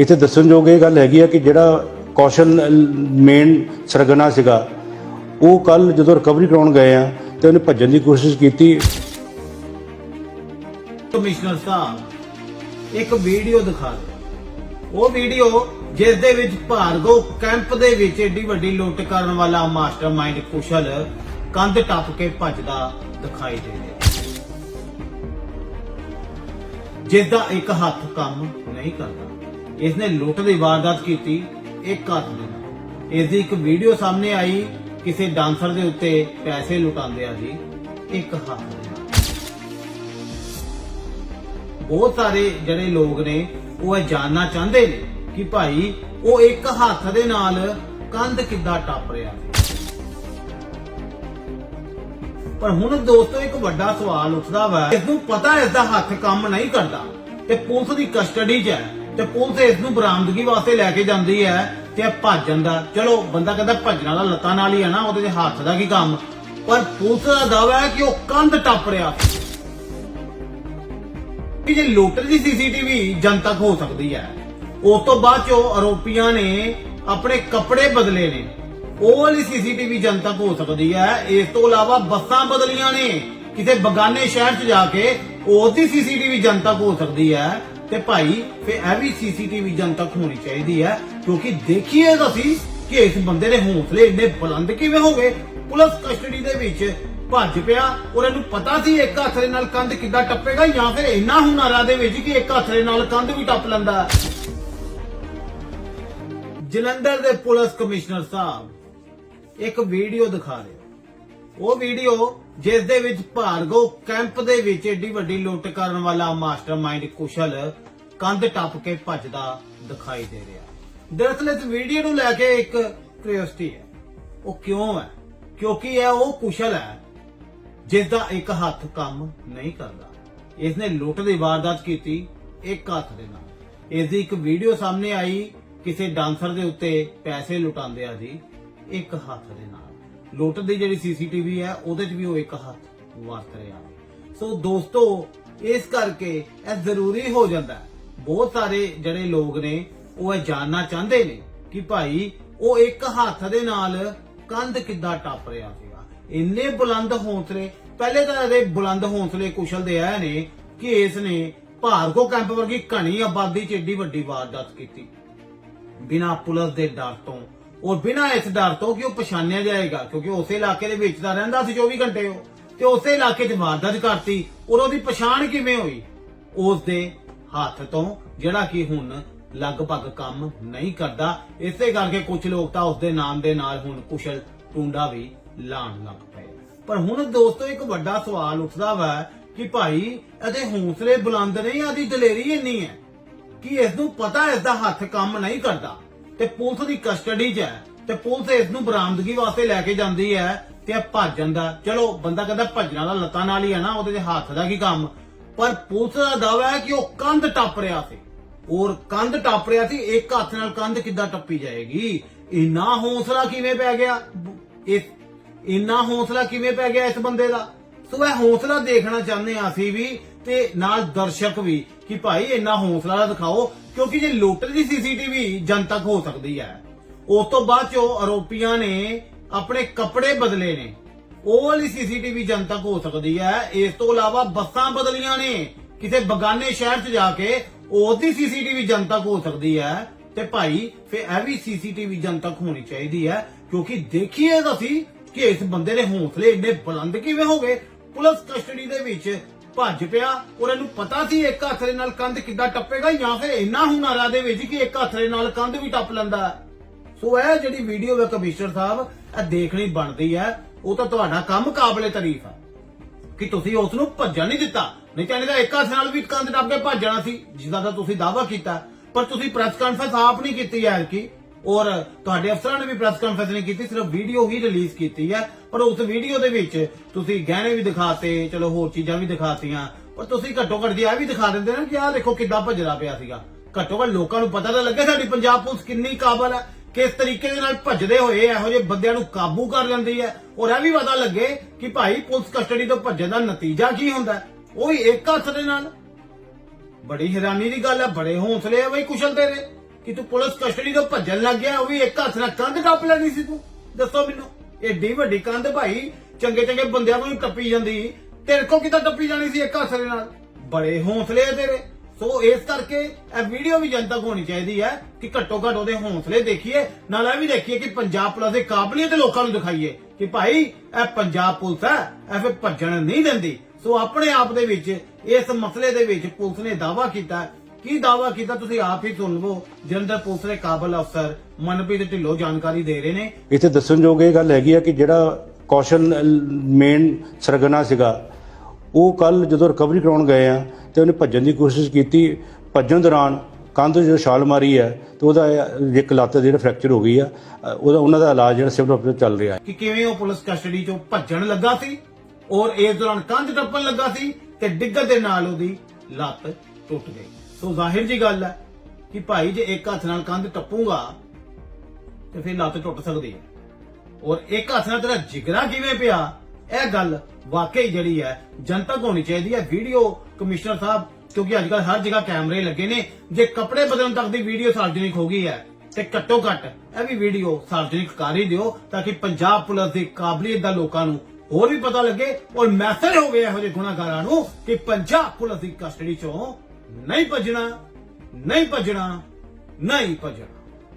ਇੱਥੇ ਦੱਸਣਯੋਗ ਇਹ ਗੱਲ ਹੈਗੀ ਆ ਕਿ ਜਿਹੜਾ ਕੌਸ਼ਲ ਮੇਨ ਸਰਗਨਾ ਸੀਗਾ, ਉਹ ਕੱਲ ਜਦੋਂ ਰਿਕਵਰੀ ਕਰਾਉਣ ਗਏ ਆ ਤੇ ਉਹਨੇ ਭੱਜਣ ਦੀ ਕੋਸ਼ਿਸ਼ ਕੀਤੀ। ਕਮਿਸ਼ਨਰ ਸਾਹਿਬ, ਇੱਕ ਵੀਡੀਓ ਦਿਖਾ ਦਿਓ। ਉਹ ਵੀਡੀਓ ਜਿਸ ਦੇ ਵਿੱਚ ਭਾਰਗੋ ਕੈਂਪ ਦੇ ਵਿੱਚ ਏਡੀ ਵੱਡੀ ਲੁੱਟ ਕਰਨ ਵਾਲਾ ਮਾਸਟਰਮਾਈਂਡ ਕੁਸ਼ਲ ਕੰਧ ਟੱਪ ਕੇ ਭੱਜਦਾ ਦਿਖਾਈ ਦੇ ਰਿਹਾ ਜਿਸ ਦਾ ਇੱਕ ਹੱਥ ਕੰਮ ਨਹੀਂ ਕਰਦਾ। ਇਸ ਨੇ ਲੁੱਟ ਦੀ ਵਾਰਦਾਤ ਕੀਤੀ ਇੱਕ ਹੱਥ ਦੇ। ਨਾਲ ਇਸ ਦੀ ਇੱਕ ਵੀਡੀਓ ਸਾਹਮਣੇ ਆਈ, ਕਿਸੇ ਡਾਂਸਰ ਦੇ ਉੱਤੇ ਪੈਸੇ ਲੁਟਾਉਂਦਿਆਂ ਦੀ ਇੱਕ ਹੱਥ ਦੇ ਨਾਲ। ਬਹੁਤ ਸਾਰੇ ਜਿਹੜੇ ਲੋਕ ਨੇ, ਉਹ ਇਹ ਜਾਣਨਾ ਚਾਹੁੰਦੇ ਨੇ ਕਿ ਭਾਈ, ਉਹ ਇੱਕ ਹੱਥ ਦੇ ਨਾਲ ਕੰਧ ਕਿੱਦਾਂ ਟੱਪ ਰਿਹਾ ਪਰ ਹੁਣ ਦੋਸਤੋ, ਇੱਕ ਵੱਡਾ ਸਵਾਲ ਉੱਠਦਾ ਵਾ। ਇਸ ਨੂੰ ਪਤਾ ਇਸ ਦਾ ਹੱਥ ਕੰਮ ਨਹੀਂ ਕਰਦਾ ਤੇ ਪੁਲਿਸ ਦੀ ਕਸਟਡੀ 'ਚ ਹੈ। ਤੇ ਪੁਲਿਸ ਇਸ ਨੂੰ ਬਰਾਮਦਗੀ ਵਾਸਤੇ ਲੈ ਕੇ ਜਾਂਦੀ ਹੈ ਤੇ ਇਹ ਭੱਜ ਜਾਂਦਾ। ਚਲੋ, ਬੰਦਾ ਕਹਿੰਦਾ ਭੱਜਣ ਵਾਲਾ ਲੱਤਾਂ ਨਾਲ ਹੀ ਹੈ ਨਾ, ਉਹਦੇ 'ਚ ਹੱਥ ਦਾ ਕੀ ਕੰਮ? ਪਰ ਪੁਲਿਸ ਦਾ ਦਾਅਵਾ ਹੈ ਕਿ ਉਹ ਕੰਧ ਟੱਪ ਰਿਹਾ। ਕਿ ਜੇ ਲੁੱਟ ਦੀ ਸੀਸੀਟੀਵੀ ਜਨਤਕ ਹੋ ਸਕਦੀ ਹੈ। ਉਸ ਤੋਂ ਬਾਅਦ ਚੋਂ ਆਰੋਪੀਆਂ ਨੇ ਆਪਣੇ ਕੱਪੜੇ ਬਦਲੇ ਨੇ। ਉਹ ਵਾਲੀ ਸੀਸੀਟੀਵੀ ਜਨਤਕ ਹੋ ਸਕਦੀ ਹੈ। ਇਸ ਤੋਂ ਇਲਾਵਾ ਬੱਸਾਂ ਬਦਲੀਆਂ ਨੇ। ਕਿਸੇ ਬਗਾਨੇ ਸ਼ਹਿਰ 'ਚ ਜਾ ਕੇ ਉਸ ਦੀ ਸੀਸੀਟੀਵੀ ਜਨਤਕ ਹੋ ਸਕਦੀ ਹੈ। ਤੇ ਭਾਈ ਫੇ ਇਹ ਵੀ ਸੀਸੀਟੀਵੀ ਜਨਤਕ ਹੋਣੀ ਚਾਹੀਦੀ ਹੈ, ਕਿਉਂਕਿ ਦੇਖੀਏ ਤਾਂ ਕਿ ਇਸ ਬੰਦੇ ਦੇ ਹੌਸਲੇ ਇੰਨੇ ਬੁਲੰਦ ਕਿਵੇਂ ਹੋ ਗਏ। ਪੁਲਿਸ ਕਸਟਡੀ ਦੇ ਵਿੱਚ ਭੱਜ ਪਿਆ, ਔਰ ਇਹਨੂੰ ਪਤਾ ਸੀ ਇੱਕ ਹੱਥ ਦੇ ਨਾਲ ਕੰਧ ਕਿੱਦਾਂ ਟੱਪੇਗਾ, ਜਾਂ ਫਿਰ ਇੰਨਾ ਹੁਨਰਾ ਦੇ ਵਿੱਚ ਕਿ ਇੱਕ ਹੱਥ ਦੇ ਨਾਲ ਕੰਧ ਵੀ ਟੱਪ ਲੈਂਦਾ ਜਲੰਧਰ ਦੇ ਪੁਲਿਸ ਕਮਿਸ਼ਨਰ ਸਾਹਿਬ, ਇੱਕ ਵੀਡੀਓ ਦਿਖਾ ਰਹੇ ਉਹ ਵੀਡੀਓ ਜਿਸ ਦੇ ਵਿੱਚ ਭਾਰਗੋ ਕੈਂਪ ਦੇ ਵਿੱਚ ਏਡੀ ਵੱਡੀ ਲੁੱਟ ਕਰਨ ਵਾਲਾ ਮਾਸਟਰਮਾਈਂਡ ਕੁਸ਼ਲ ਕੰਧ ਟੱਪ ਕੇ ਭੱਜਦਾ ਦਿਖਾਈ ਦੇ ਰਿਹਾ। ਦਰਅਸਲ ਇਸ ਵੀਡੀਓ ਨੂੰ ਲੈ ਕੇ ਇੱਕ ਕਿਉਰਿਓਸਿਟੀ ਹੈ। ਉਹ ਕਿਉਂ ਹੈ? ਕਿਉਂਕਿ ਇਹ ਉਹ ਕੁਸ਼ਲ ਹੈ ਜਿਸ ਦਾ ਇੱਕ ਹੱਥ ਕੰਮ ਨਹੀਂ ਕਰਦਾ। ਇਸ ਨੇ ਲੁੱਟ ਦੀ ਵਾਰਦਾਤ ਕੀਤੀ ਇੱਕ ਹੱਥ ਦੇ ਨਾਲ। ਇਸ ਦੀ ਇੱਕ ਵੀਡੀਓ ਸਾਹਮਣੇ ਆਈ, ਕਿਸੇ ਡਾਂਸਰ ਦੇ ਉੱਤੇ ਪੈਸੇ ਲੁਟਾਉਂਦਿਆਂ ਦੀ ਇੱਕ ਹੱਥ ਦੇ ਨਾਲ। ਲੁੱਟ ਦੀ ਜਿਹੜੀ ਸੀਸੀਟੀਵੀ ਹੈ, ਉਹਦੇ 'ਚ ਵੀ ਉਹ ਇੱਕ ਹੱਥ ਵਰਤ ਰਿਹਾ। ਸੋ ਦੋਸਤੋ, ਇਸ ਕਰਕੇ ਇਹ ਜ਼ਰੂਰੀ ਹੋ ਜਾਂਦਾ ਬਹੁਤ ਸਾਰੇ ਜਿਹੜੇ ਲੋਕ ਨੇ, ਉਹ ਇਹ ਜਾਣਨਾ ਚਾਹੁੰਦੇ ਨੇ ਕਿ ਭਾਈ, ਉਹ ਇੱਕ ਹੱਥ ਦੇ ਨਾਲ ਕੰਧ ਕਿੱਦਾਂ ਟੱਪ ਰਿਹਾ ਸੀਗਾ। ਇੰਨੇ ਬੁਲੰਦ ਹੌਸਲੇ, ਪਹਿਲੇ ਤਾਂ ਇਹਦੇ ਬੁਲੰਦ ਹੌਸਲੇ ਕੁਸ਼ਲ ਦੇ ਆਏ ਨੇ ਕਿ ਇਸ ਨੇ ਭਾਰਗੋ ਕੈਂਪ ਵਰਗੀ ਘਣੀ ਆਬਾਦੀ 'ਚ ਏਡੀ ਵੱਡੀ ਵਾਰਦਾਤ ਕੀਤੀ। ਬਿਨਾਂ ਪੁਲਿਸ ਦੇ ਡਰ ਤੋਂ ਔਰ ਬਿਨਾਂ ਇਸ ਡਰ ਤੋਂ ਕਿ ਉਹ ਪਛਾਣਿਆ ਜਾਏਗਾ, ਕਿਉਂਕਿ ਉਸੇ ਇਲਾਕੇ ਦੇ ਵਿੱਚ ਤਾਂ ਰਹਿੰਦਾ ਸੀ 24 ਘੰਟੇ ਉਹ। ਤੇ ਉਸੇ ਇਲਾਕੇ 'ਚ ਵਾਰਦਾਤ ਕਰਤੀ, ਔਰ ਉਹਦੀ ਪਛਾਣ ਕਿਵੇਂ ਹੋਈ? ਉਸ ਦੇ ਹੱਥ ਤੋਂ ਜਿਹੜਾ ਕਿ ਹੁਣ ਲਗਭਗ ਕੰਮ ਨਹੀਂ ਕਰਦਾ, ਇਸੇ ਕਰਕੇ ਕੁਝ ਲੋਕ ਤਾਂ ਉਸ ਦੇ ਨਾਮ ਦੇ ਨਾਲ ਹੁਣ ਕੁਸ਼ਲ ਟੁੰਡਾ ਵੀ ਲਾਣ ਲੱਗ ਪਏ। ਪਰ ਹੁਣ ਦੋਸਤੋ, ਇੱਕ ਵੱਡਾ ਸਵਾਲ ਉੱਠਦਾ ਵਾ ਕਿ ਭਾਈ ਇਹਦੇ ਹੌਸਲੇ ਬੁਲੰਦ ਨਹੀਂ ਆਦੀ ਦਲੇਰੀ ਇੰਨੀ ਹੈ ਕਿ ਇਸ ਨੂੰ ਪਤਾ ਇਸ ਦਾ ਹੱਥ ਕੰਮ ਨਹੀਂ ਕਰਦਾ? ਤੇ ਪੁਲਿਸ ਦੀ ਕਸਟਡੀ 'ਚ ਹੈ ਤੇ ਪੁਲਿਸ ਇਸ ਨੂੰ ਬਰਾਮਦਗੀ ਵਾਸਤੇ ਲੈ ਕੇ ਜਾਂਦੀ ਹੈ ਤੇ ਇਹ ਭੱਜ ਜਾਂਦਾ। ਚਲੋ, ਬੰਦਾ ਕਹਿੰਦਾ ਭੱਜਣ ਵਾਲਾ ਲੱਤਾਂ ਨਾਲ ਹੀ ਹੈ ਨਾ, ਉਹਦੇ 'ਚ ਹੱਥ ਦਾ ਕੀ ਕੰਮ? ਪਰ ਪੁਲਿਸ ਦਾ ਦਾਅਵਾ ਹੈ ਕਿ ਉਹ ਕੰਧ ਟੱਪ ਰਿਹਾ ਸੀ। ਔਰ ਕੰਧ ਟੱਪ ਰਿਹਾ ਸੀ, ਇੱਕ ਹੱਥ ਨਾਲ ਕੰਧ ਕਿੱਦਾਂ ਟੱਪੀ ਜਾਏਗੀ? ਇੰਨਾ ਹੌਸਲਾ ਕਿਵੇਂ ਪੈ ਗਿਆ? ਇਸ, ਇੰਨਾ ਹੌਸਲਾ ਕਿਵੇਂ ਪੈ ਗਿਆ ਇਸ ਬੰਦੇ ਦਾ? ਸੋ ਇਹ ਹੌਸਲਾ ਦੇਖਣਾ ਚਾਹੁੰਦੇ ਆ ਅਸੀਂ ਵੀ ਤੇ ਨਾਲ ਦਰਸ਼ਕ ਵੀ ਕਿ ਭਾਈ ਇੰਨਾ ਹੌਸਲਾ ਦਿਖਾਓ, ਕਿਉਂਕਿ ਜੇ ਲੁੱਟ ਦੀ ਸੀਸੀਟੀਵੀ ਜਨਤਕ ਹੋ ਸਕਦੀ ਹੈ। ਉਸ ਤੋਂ ਬਾਅਦ ਚੋਂ ਆਰੋਪੀਆਂ ਨੇ ਆਪਣੇ ਕੱਪੜੇ ਬਦਲੇ ਨੇ। ਉਹ ਵਾਲੀ ਸੀਸੀਟੀਵੀ ਜਨਤਕ ਹੋ ਸਕਦੀ ਹੈ। ਇਸ ਤੋਂ ਇਲਾਵਾ ਬੱਸਾਂ ਬਦਲੀਆਂ ਨੇ। ਕਿਸੇ ਬਗਾਨੇ ਸ਼ਹਿਰ 'ਚ ਜਾ ਕੇ ਉਸ ਦੀ ਸੀਸੀਟੀਵੀ ਜਨਤਕ ਹੋ ਸਕਦੀ ਹੈ। ਤੇ ਭਾਈ ਫੇ ਇਹ ਵੀ ਸੀਸੀਟੀਵੀ ਜਨਤਕ ਹੋਣੀ ਚਾਹੀਦੀ ਹੈ, ਕਿਉਂਕਿ ਦੇਖੀਏ ਤਾਂ ਸੀ ਕਿ ਇਸ ਬੰਦੇ ਦੇ ਹੌਸਲੇ ਇੰਨੇ ਬੁਲੰਦ ਕਿਵੇਂ ਹੋ ਗਏ। ਪੁਲਿਸ ਕਸਟਡੀ ਦੇ ਵਿੱਚ ਭੱਜ ਪਿਆ। ਔਰ ਇਹਨੂੰ ਪਤਾ ਸੀ ਇੱਕ ਹੱਥ ਦੇ ਨਾਲ ਕੰਧ ਕਿੱਦਾਂ ਟੱਪੇਗਾ ਜਾਂ ਫਿਰ ਇੰਨਾ ਹੁਨਰਾ ਦੇ ਵਿੱਚ ਕਿ ਇੱਕ ਹੱਥ ਦੇ ਨਾਲ ਕੰਧ ਵੀ ਟੱਪ ਲੈਂਦਾ ਸੋ ਇਹ ਜਿਹੜੀ ਵੀਡੀਓ ਹੈ ਕਮਿਸ਼ਨਰ ਸਾਹਿਬ, ਇਹ ਦੇਖਣੀ ਬਣਦੀ ਹੈ। ਉਹ ਤਾਂ ਤੁਹਾਡਾ ਕੰਮ ਕਾਬਲੇ ਤਾਰੀਫ ਹੈ ਕਿ ਤੁਸੀਂ ਉਸ ਨੂੰ ਭੱਜਣ ਨਹੀਂ ਦਿੱਤਾ। ਨਹੀਂ ਤਾਂ ਇਹਦਾ ਇੱਕ ਹੱਥ ਨਾਲ ਵੀ ਕੰਧ ਟੱਪ ਕੇ ਭੱਜਣਾ ਸੀ ਜਿਸਦਾ ਤਾਂ ਤੁਸੀਂ ਦਾਅਵਾ ਕੀਤਾ। ਪਰ ਤੁਸੀਂ ਪ੍ਰੈਸ ਕਾਨਫਰੰਸ ਆਪ ਨਹੀਂ ਕੀਤੀ ਯਾਰ ਕੀ ਔਰ ਤੁਹਾਡੇ ਅਫਸਰਾਂ ਨੇ ਵੀ ਪ੍ਰੈਸ ਕਾਨਫਰੰਸ ਨਹੀਂ ਕੀਤੀ, ਸਿਰਫ ਵੀਡੀਓ ਹੀ ਰਿਲੀਜ਼ ਕੀਤੀ ਹੈ ਪਰ ਉਸ ਵੀਡੀਓ ਦੇ ਵਿੱਚ ਤੁਸੀਂ ਗਹਿਣੇ ਵੀ ਦਿਖਾਤੇ, ਚਲੋ ਹੋਰ ਚੀਜ਼ਾਂ ਵੀ ਦਿਖਾਤੀਆਂ। ਪਰ ਤੁਸੀਂ ਘੱਟੋ ਘੱਟ ਜੀ ਇਹ ਵੀ ਦਿਖਾ ਦਿੰਦੇ ਨਾ ਕਿ ਆਹ ਦੇਖੋ ਕਿੱਦਾਂ ਭੱਜਦਾ ਪਿਆ ਸੀਗਾ। ਘੱਟੋ ਘੱਟ ਲੋਕਾਂ ਨੂੰ ਪਤਾ ਤਾਂ ਲੱਗੇ ਸਾਡੀ ਪੰਜਾਬ ਪੁਲਿਸ ਕਿੰਨੀ ਕਾਬਲ ਹੈ ਕਿਸ ਤਰੀਕੇ ਦੇ ਨਾਲ ਭੱਜਦੇ ਹੋਏ ਇਹੋ ਜਿਹੇ ਬੰਦਿਆਂ ਨੂੰ ਕਾਬੂ ਕਰ ਲੈਂਦੀ ਹੈ ਔਰ ਇਹ ਵੀ ਪਤਾ ਲੱਗੇ ਕਿ ਭਾਈ ਪੁਲਿਸ ਕਸਟਡੀ ਤੋਂ ਭੱਜਣ ਦਾ ਨਤੀਜਾ ਕੀ ਹੁੰਦਾ? ਹੈ। ਉਹ ਹੀ ਇੱਕ ਹੱਥ ਦੇ ਨਾਲ। ਬੜੀ ਹੈਰਾਨੀ ਦੀ ਗੱਲ ਹੈ ਬੜੇ ਹੌਸਲੇ ਹੈ ਬਈ ਕੁਸ਼ਲ ਤੇਰੇ। ਕਿ ਤੂੰ ਪੁਲਿਸ ਕਸਟਡੀ ਤੋਂ ਭੱਜਣ ਲੱਗ ਗਿਆ, ਉਹ ਵੀ ਇੱਕ ਹੱਥ ਨਾਲ ਕੰਧ ਟੱਪ ਲੈਣੀ ਸੀ ਤੂੰ। ਦੱਸੋ ਮੈਨੂੰ, ਏਡੀ ਵੱਡੀ ਕੰਧ ਭਾਈ, ਚੰਗੇ ਚੰਗੇ ਬੰਦਿਆਂ ਨੂੰ ਟੱਪੀ ਜਾਂਦੀ। ਤੇਰੇ ਕੋ ਕਿੱਦਾਂ ਟੱਪੀ ਜਾਣੀ ਸੀ ਇੱਕ ਹੱਥ ਦੇ ਨਾਲ? ਬੜੇ ਹੌਸਲੇ ਆ ਤੇਰੇ। ਸੋ ਇਸ ਕਰਕੇ ਇਹ ਵੀਡੀਓ ਵੀ ਜਨਤਕ ਹੋਣੀ ਚਾਹੀਦੀ ਹੈ ਕਿ ਘੱਟੋ ਘੱਟ ਉਹਦੇ ਹੌਸਲੇ ਦੇਖੀਏ, ਨਾਲ ਇਹ ਵੀ ਦੇਖੀਏ ਕਿ ਪੰਜਾਬ ਪੁਲਿਸ ਦੇ ਕਾਬਲੀਅਤ ਲੋਕਾਂ ਨੂੰ ਦਿਖਾਈਏ ਕਿ ਭਾਈ, ਇਹ ਪੰਜਾਬ ਪੁਲਿਸ ਹੈ, ਇਹ ਫਿਰ ਭੱਜਣ ਨਹੀਂ ਦਿੰਦੀ। ਸੋ ਆਪਣੇ ਆਪ ਦੇ ਵਿੱਚ, ਇਸ ਮਸਲੇ ਦੇ ਵਿੱਚ ਪੁਲਿਸ ਨੇ ਦਾਵਾ ਕੀਤਾ ਕੀ ਦਾਵਾ ਕੀਤਾ ਤੁਸੀਂ ਆਪ ਹੀ ਸੁਣ ਲਵੋ ਜਲੰਧਰ ਪੁਲਿਸ ਦੇ ਕਾਬਲ ਅਫਸਰ ਮਨਪ੍ਰੀਤ ਢਿੱਲੋਂ ਜਾਣਕਾਰੀ ਦੇ ਰਹੇ ਨੇ। ਇੱਥੇ ਦੱਸਣਯੋਗ ਇਹ ਗੱਲ ਹੈਗੀ ਆ ਕਿ ਜਿਹੜਾ ਕੌਸ਼ਨ ਮੇਨ ਸਰਗਨਾ ਸੀਗਾ ਉਹ ਕੱਲ ਜਦੋਂ ਰਿਕਵਰੀ ਕਰਾਉਣ ਗਏ ਆ ਤੇ ਉਹਨੇ ਭੱਜਣ ਦੀ ਕੋਸ਼ਿਸ਼ ਕੀਤੀ। ਭੱਜਣ ਦੌਰਾਨ ਕੰਧ ਜਦੋਂ ਛਾਲ ਮਾਰੀ ਹੈ ਤੇ ਉਹਦਾ ਇੱਕ ਲੱਤ ਜਿਹੜਾ ਫ੍ਰੈਕਚਰ ਹੋ ਗਈ ਆ ਉਹਦਾ ਉਹਨਾਂ ਦਾ ਇਲਾਜ ਜਿਹੜਾ ਸਿਵਲ ਹਸਪਤਾਲ ਚੱਲ ਰਿਹਾ ਹੈ। ਕਿ ਕਿਵੇਂ ਉਹ ਪੁਲਿਸ ਕਸਟਡੀ ਚੋਂ ਭੱਜਣ ਲੱਗਾ ਸੀ ਔਰ ਇਸ ਦੌਰਾਨ ਕੰਧ ਟੱਪਣ ਲੱਗਾ ਸੀ ਤੇ ਡਿੱਗਣ ਦੇ ਨਾਲ ਉਹਦੀ ਲੱਤ ਟੁੱਟ ਗਈ। ਸੋ ਜ਼ਾਹਿਰ ਜੀ ਗੱਲ ਹੈ ਕਿ ਭਾਈ ਜੇ ਇੱਕ ਹੱਥ ਨਾਲ ਕੰਧ ਟੱਪੂਗਾ, ਤੇ ਫਿਰ ਲੱਤ ਟੁੱਟ ਸਕਦੀ ਹੈ। ਔਰ ਇੱਕ ਹੱਥ ਨਾਲ ਤੇਰਾ ਜਿਗਰਾ ਕਿਵੇਂ ਪਿਆ? ਇਹ ਗੱਲ ਵਾਕਈ ਜਿਹੜੀ ਹੈ ਜਨਤਕ ਹੋਣੀ ਚਾਹੀਦੀ ਹੈ। ਵੀਡੀਓ ਕਮਿਸ਼ਨਰ ਸਾਹਿਬ, ਕਿਉਂਕਿ ਅੱਜ ਕੱਲ੍ਹ ਹਰ ਜਗ੍ਹਾ ਕੈਮਰੇ ਲੱਗੇ ਨੇ, ਜੇ ਕੱਪੜੇ ਬਦਲਣ ਤੱਕ ਦੀ ਵੀਡੀਓ ਸਾਰਵਜਨਿਕ ਹੋ ਗਈ ਹੈ, ਤੇ ਘੱਟੋ ਘੱਟ ਇਹ ਵੀ ਵੀਡੀਓ ਸਾਰਵਜਨਿਕ ਕਰ ਹੀ ਦਿਓ, ਤਾਂ ਕਿ ਪੰਜਾਬ ਪੁਲਿਸ ਦੀ ਕਾਬਲੀਅਤ ਦਾ ਲੋਕਾਂ ਨੂੰ ਹੋਰ ਵੀ ਪਤਾ ਲੱਗੇ। ਔਰ ਮੈਸੇਜ ਹੋਵੇ ਇਹੋ ਜਿਹੇ ਗੁਨਾਹਗਾਰਾਂ ਨੂੰ ਕਿ ਪੰਜਾਬ ਪੁਲਿਸ ਦੀ ਕਸਟਡੀ ਚੋਂ ਨਹੀਂ ਭਜਣਾ ਨਹੀਂ ਭਜਣਾ ਨਹੀਂ ਭਜਣਾ।